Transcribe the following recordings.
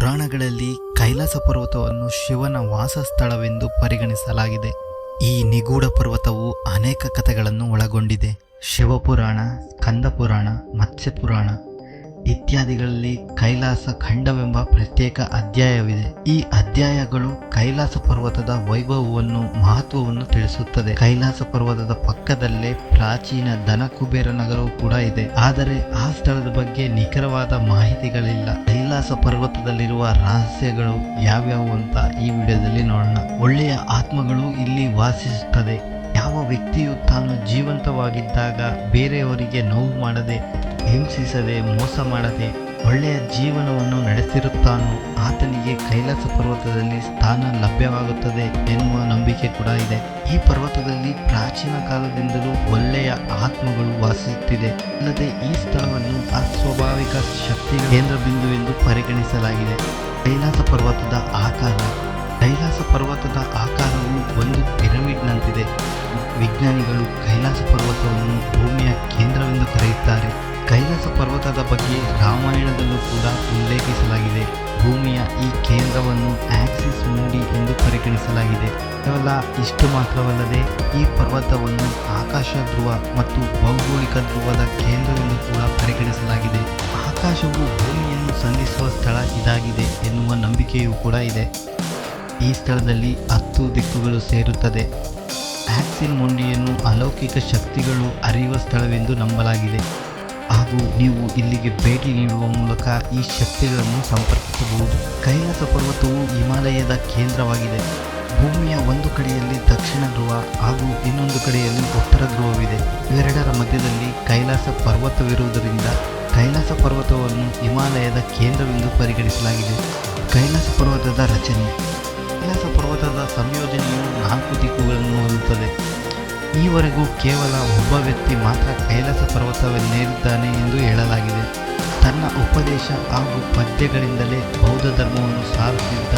ಪುರಾಣಗಳಲ್ಲಿ ಕೈಲಾಸ ಪರ್ವತವನ್ನು ಶಿವನ ವಾಸಸ್ಥಳವೆಂದು ಪರಿಗಣಿಸಲಾಗಿದೆ. ಈ ನಿಗೂಢ ಪರ್ವತವು ಅನೇಕ ಕಥೆಗಳನ್ನು ಒಳಗೊಂಡಿದೆ. ಶಿವಪುರಾಣ ಕಂದಪುರಾಣ ಮತ್ಸ್ಯಪುರಾಣ ಇತ್ಯಾದಿಗಳಲ್ಲಿ ಕೈಲಾಸ ಖಂಡವೆಂಬ ಪ್ರತ್ಯೇಕ ಅಧ್ಯಾಯವಿದೆ. ಈ ಅಧ್ಯಾಯಗಳು ಕೈಲಾಸ ಪರ್ವತದ ವೈಭವವನ್ನು, ಮಹತ್ವವನ್ನು ತಿಳಿಸುತ್ತದೆ. ಕೈಲಾಸ ಪರ್ವತದ ಪಕ್ಕದಲ್ಲೇ ಪ್ರಾಚೀನ ದನಕುಬೇರ ನಗರವು ಕೂಡ ಇದೆ. ಆದರೆ ಆ ಸ್ಥಳದ ಬಗ್ಗೆ ನಿಖರವಾದ ಮಾಹಿತಿಗಳಿಲ್ಲ. ಕೈಲಾಸ ಪರ್ವತದಲ್ಲಿರುವ ರಹಸ್ಯಗಳು ಯಾವ್ಯಾವು ಅಂತ ಈ ವಿಡಿಯೋದಲ್ಲಿ ನೋಡೋಣ. ಒಳ್ಳೆಯ ಆತ್ಮಗಳು ಇಲ್ಲಿ ವಾಸಿಸುತ್ತದೆ. ಯಾವ ವ್ಯಕ್ತಿಯು ತಾನು ಜೀವಂತವಾಗಿದ್ದಾಗ ಬೇರೆಯವರಿಗೆ ನೋವು ಮಾಡದೆ, ಹಿಂಸಿಸದೆ, ಮೋಸ ಮಾಡದೆ ಒಳ್ಳೆಯ ಜೀವನವನ್ನು ನಡೆಸಿರುತ್ತಾನೋ, ಆತನಿಗೆ ಕೈಲಾಸ ಪರ್ವತದಲ್ಲಿ ಸ್ಥಾನ ಲಭ್ಯವಾಗುತ್ತದೆ ಎನ್ನುವ ನಂಬಿಕೆ ಕೂಡ ಇದೆ. ಈ ಪರ್ವತದಲ್ಲಿ ಪ್ರಾಚೀನ ಕಾಲದಿಂದಲೂ ಒಳ್ಳೆಯ ಆತ್ಮಗಳು ವಾಸಿಸುತ್ತಿದೆ. ಅಲ್ಲದೆ ಈ ಸ್ಥಳವನ್ನು ಅಸ್ವಾಭಾವಿಕ ಶಕ್ತಿ ಕೇಂದ್ರ ಬಿಂದು ಎಂದು ಪರಿಗಣಿಸಲಾಗಿದೆ. ಕೈಲಾಸ ಪರ್ವತದ ಆಕಾರ, ಕೈಲಾಸ ಪರ್ವತದ ಆಕಾರವು ಒಂದು ಪಿರಮಿಡ್ನಂತಿದೆ. ವಿಜ್ಞಾನಿಗಳು ಕೈಲಾಸ ಪರ್ವತವನ್ನು ಭೂಮಿಯ ಕೇಂದ್ರವೆಂದು ಕರೆಯುತ್ತಾರೆ. ಕೈಲಾಸ ಪರ್ವತದ ಬಗ್ಗೆ ರಾಮಾಯಣದಲ್ಲೂ ಕೂಡ ಉಲ್ಲೇಖಿಸಲಾಗಿದೆ. ಭೂಮಿಯ ಈ ಕೇಂದ್ರವನ್ನು ಆಕ್ಸಿಸ್ ಮುಂಡಿ ಎಂದು ಪರಿಗಣಿಸಲಾಗಿದೆ. ಕೇವಲ ಇಷ್ಟು ಮಾತ್ರವಲ್ಲದೆ ಈ ಪರ್ವತವನ್ನು ಆಕಾಶ ಧ್ರುವ ಮತ್ತು ಭೌಗೋಳಿಕ ಧ್ರುವದ ಕೇಂದ್ರವೆಂದು ಕೂಡ ಪರಿಗಣಿಸಲಾಗಿದೆ. ಆಕಾಶವು ಭೂಮಿಯನ್ನು ಸಂಧಿಸುವ ಸ್ಥಳ ಇದಾಗಿದೆ ಎನ್ನುವ ನಂಬಿಕೆಯೂ ಕೂಡ ಇದೆ. ಈ ಸ್ಥಳದಲ್ಲಿ ಹತ್ತು ದಿಕ್ಕುಗಳು ಸೇರುತ್ತದೆ. ಆಕ್ಸಿನ್ ಮೊಂಡಿಯನ್ನು ಅಲೌಕಿಕ ಶಕ್ತಿಗಳು ಅರಿಯುವ ಸ್ಥಳವೆಂದು ನಂಬಲಾಗಿದೆ. ಹಾಗೂ ನೀವು ಇಲ್ಲಿಗೆ ಭೇಟಿ ನೀಡುವ ಮೂಲಕ ಈ ಶಕ್ತಿಗಳನ್ನು ಸಂಪರ್ಕಿಸಬಹುದು. ಕೈಲಾಸ ಪರ್ವತವು ಹಿಮಾಲಯದ ಕೇಂದ್ರವಾಗಿದೆ. ಭೂಮಿಯ ಒಂದು ಕಡೆಯಲ್ಲಿ ದಕ್ಷಿಣ ಧ್ರುವ ಹಾಗೂ ಇನ್ನೊಂದು ಕಡೆಯಲ್ಲಿ ಉತ್ತರ ಧ್ರುವವಿದೆ. ಇವೆರಡರ ಮಧ್ಯದಲ್ಲಿ ಕೈಲಾಸ ಪರ್ವತವಿರುವುದರಿಂದ ಕೈಲಾಸ ಪರ್ವತವನ್ನು ಹಿಮಾಲಯದ ಕೇಂದ್ರವೆಂದು ಪರಿಗಣಿಸಲಾಗಿದೆ. ಕೈಲಾಸ ಪರ್ವತದ ರಚನೆ. ಕೈಲಾಸ ಪರ್ವತದ ಸಂಯೋಜನೆಯು ನಾಲ್ಕು ದಿಕ್ಕುಗಳನ್ನು ಹೊಂದುತ್ತದೆ. ಈವರೆಗೂ ಕೇವಲ ಒಬ್ಬ ವ್ಯಕ್ತಿ ಮಾತ್ರ ಕೈಲಾಸ ಪರ್ವತವನ್ನೇರಿದ್ದಾನೆ ಎಂದು ಹೇಳಲಾಗಿದೆ. ತನ್ನ ಉಪದೇಶ ಹಾಗೂ ಪದ್ಯಗಳಿಂದಲೇ ಬೌದ್ಧ ಧರ್ಮವನ್ನು ಸಾರುತ್ತಿದ್ದ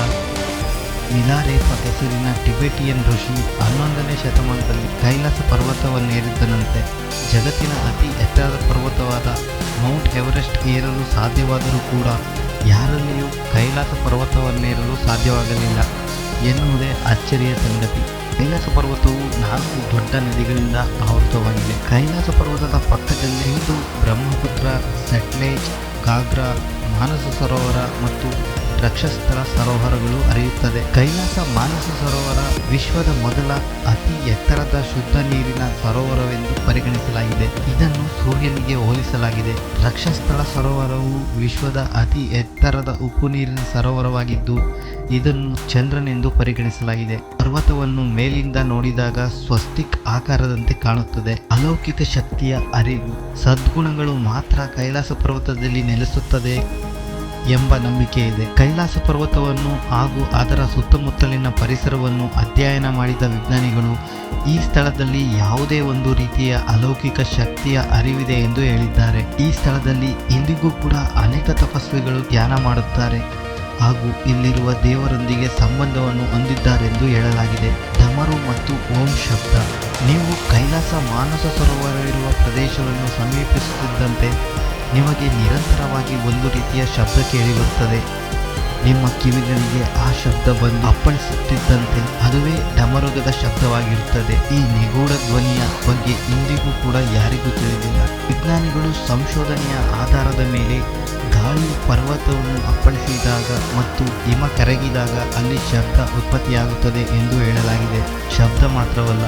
ಮಿಲಾರೇಪ ಹೆಸರಿನ ಟಿಬೆಟಿಯನ್ ಋಷಿ ಹನ್ನೊಂದನೇ ಶತಮಾನದಲ್ಲಿ ಕೈಲಾಸ ಪರ್ವತವನ್ನೇರಿದ್ದನಂತೆ ಜಗತ್ತಿನ ಅತಿ ಎತ್ತರದ ಪರ್ವತವಾದ ಮೌಂಟ್ ಎವರೆಸ್ಟ್ ಏರಲು ಸಾಧ್ಯವಾದರೂ ಕೂಡ ಯಾರಲ್ಲಿಯೂ ಕೈಲಾಸ ಪರ್ವತವನ್ನೇರಲು ಸಾಧ್ಯವಾಗಲಿಲ್ಲ ಎನ್ನುವುದೇ ಅಚ್ಚರಿಯ ಸಂಗತಿ. ಕೈಲಾಸ ಪರ್ವತವು ನಾಲ್ಕು ದೊಡ್ಡ ನದಿಗಳಿಂದ ಆವೃತವಾಗಿದೆ. ಕೈಲಾಸ ಪರ್ವತದ ಪಕ್ಕದಲ್ಲಿ ಇಂದು ಬ್ರಹ್ಮಪುತ್ರ, ಸಟ್ಲೇಜ್ ಗಾಗ್ರಾ ಮಾನಸ ಸರೋವರ ಮತ್ತು ರಕ್ಷಸ್ಥಳ ಸರೋವರಗಳು ಅರಿಯುತ್ತದೆ ಕೈಲಾಸ ಮಾನಸ ಸರೋವರ ವಿಶ್ವದ ಮೊದಲ ಅತಿ ಎತ್ತರದ ಶುದ್ಧ ನೀರಿನ ಸರೋವರವೆಂದು ಪರಿಗಣಿಸಲಾಗಿದೆ. ಇದನ್ನು ಸೂರ್ಯನಿಗೆ ಹೋಲಿಸಲಾಗಿದೆ. ರಕ್ಷಸ್ಥಳ ಸರೋವರವು ವಿಶ್ವದ ಅತಿ ಎತ್ತರದ ಉಪ್ಪು ನೀರಿನ ಸರೋವರವಾಗಿದ್ದು, ಇದನ್ನು ಚಂದ್ರನೆಂದು ಪರಿಗಣಿಸಲಾಗಿದೆ. ಪರ್ವತವನ್ನು ಮೇಲಿಂದ ನೋಡಿದಾಗ ಸ್ವಸ್ತಿಕ್ ಆಕಾರದಂತೆ ಕಾಣುತ್ತದೆ. ಅಲೌಕಿಕ ಶಕ್ತಿಯ ಅರಿವು, ಸದ್ಗುಣಗಳು ಮಾತ್ರ ಕೈಲಾಸ ಪರ್ವತದಲ್ಲಿ ನೆಲೆಸುತ್ತದೆ. ಎಂಬ ನಂಬಿಕೆ ಇದೆ. ಕೈಲಾಸ ಪರ್ವತವನ್ನು ಹಾಗೂ ಅದರ ಸುತ್ತಮುತ್ತಲಿನ ಪರಿಸರವನ್ನು ಅಧ್ಯಯನ ಮಾಡಿದ ವಿಜ್ಞಾನಿಗಳು, ಈ ಸ್ಥಳದಲ್ಲಿ ಯಾವುದೇ ಒಂದು ರೀತಿಯ ಅಲೌಕಿಕ ಶಕ್ತಿಯ ಅರಿವಿದೆ ಎಂದು ಹೇಳಿದ್ದಾರೆ. ಈ ಸ್ಥಳದಲ್ಲಿ ಇಂದಿಗೂ ಕೂಡ ಅನೇಕ ತಪಸ್ವಿಗಳು ಧ್ಯಾನ ಮಾಡುತ್ತಾರೆ ಹಾಗೂ ಇಲ್ಲಿರುವ ದೇವರೊಂದಿಗೆ ಸಂಬಂಧವನ್ನು ಹೊಂದಿದ್ದಾರೆಂದು ಹೇಳಲಾಗಿದೆ. ಧಮರು ಮತ್ತು ಓಂ ಶಬ್ದ. ನೀವು ಕೈಲಾಸ ಮಾನಸ ಸರೋವರ ಇರುವ ಪ್ರದೇಶವನ್ನು ಸಮೀಪಿಸುತ್ತಿದ್ದಂತೆ ನಿಮಗೆ ನಿರಂತರವಾಗಿ ಒಂದು ರೀತಿಯ ಶಬ್ದ ಕೇಳಿಬರುತ್ತದೆ ನಿಮ್ಮ ಕಿವಿಗಳಿಗೆ ಆ ಶಬ್ದ ಬಂದು ಅಪ್ಪಳಿಸುತ್ತಿದ್ದಂತೆ ಅದುವೇ ಡಮರುಗದ ಶಬ್ದವಾಗಿರುತ್ತದೆ. ಈ ನಿಗೂಢ ಧ್ವನಿಯ ಬಗ್ಗೆ ಇಂದಿಗೂ ಕೂಡ ಯಾರಿಗೂ ತಿಳಿದಿಲ್ಲ. ವಿಜ್ಞಾನಿಗಳು ಸಂಶೋಧನೆಯ ಆಧಾರದ ಮೇಲೆ ಗಾಳಿಯು ಪರ್ವತವನ್ನು ಅಪ್ಪಳಿಸಿದಾಗ ಮತ್ತು ಹಿಮ ಕರಗಿದಾಗ ಅಲ್ಲಿ ಶಬ್ದ ಉತ್ಪತ್ತಿಯಾಗುತ್ತದೆ ಎಂದು ಹೇಳಲಾಗಿದೆ. ಶಬ್ದ ಮಾತ್ರವಲ್ಲ,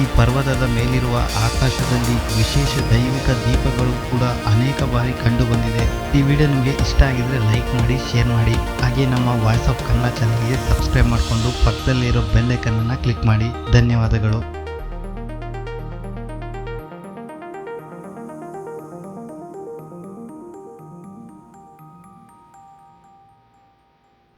ಈ ಪರ್ವತದ ಮೇಲಿರುವ ಆಕಾಶದಲ್ಲಿ ವಿಶೇಷ ದೈವಿಕ ದೀಪಗಳು ಕೂಡ ಅನೇಕ ಬಾರಿ ಕಂಡುಬಂದಿದೆ. ಈ ವಿಡಿಯೋ ನಿಮಗೆ ಇಷ್ಟ ಆಗಿದ್ರೆ ಲೈಕ್ ಮಾಡಿ ಶೇರ್ ಮಾಡಿ. ಹಾಗೆ ನಮ್ಮ ವಾಯ್ಸ್ ಆಫ್ ಕನ್ನಡ ಚಾನಲ್ಗೆ ಸಬ್ಸ್ಕ್ರೈಬ್ ಮಾಡಿಕೊಂಡು ಪಕ್ಕದಲ್ಲಿರೋ ಬೆಲ್ ಐಕನ್ನನ್ನು ಕ್ಲಿಕ್ ಮಾಡಿ. ಧನ್ಯವಾದಗಳು.